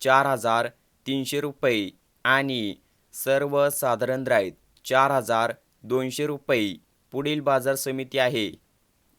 चार हजार तीनशे रुपये आणि सर्वसाधारण दर चार हजार दोनशे रुपये पुढील बाजार समिती आहे.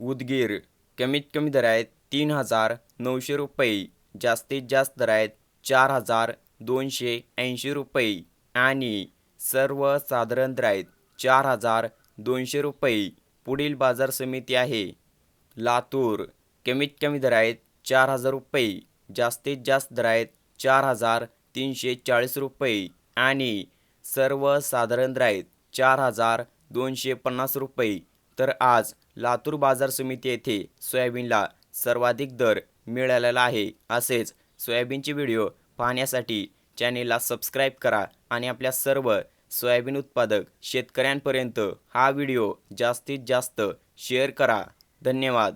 उदगीर कमीत कमी दर आहेत तीन हजार नऊशे रुपये जास्तीत जास्त दर आहेत चार हजार दोनशे ऐंशी रुपये आणि सर्वसाधारण दर आहेत चार हजार दोनशे रुपये पुढील बाजार समिती आहे. लातूर कमीत कमी दर आहेत चार हजार रुपये जास्तीत जास्त दर आहेत चार हजार तीनशे चाळीस रुपये आणि सर्वसाधारण दर चार हजार दोनशे पन्नास रुपये. तर आज लातूर बाजार समिती येथे सोयाबीनला सर्वाधिक दर मिळालेला आहे असेच सोयाबीनचे व्हिडिओ पाहण्यासाठी चॅनेलला सबस्क्राईब करा आणि आपल्या सर्व सोयाबीन उत्पादक शेतकऱ्यांपर्यंत हा व्हिडिओ जास्तीत जास्त शेअर करा. धन्यवाद.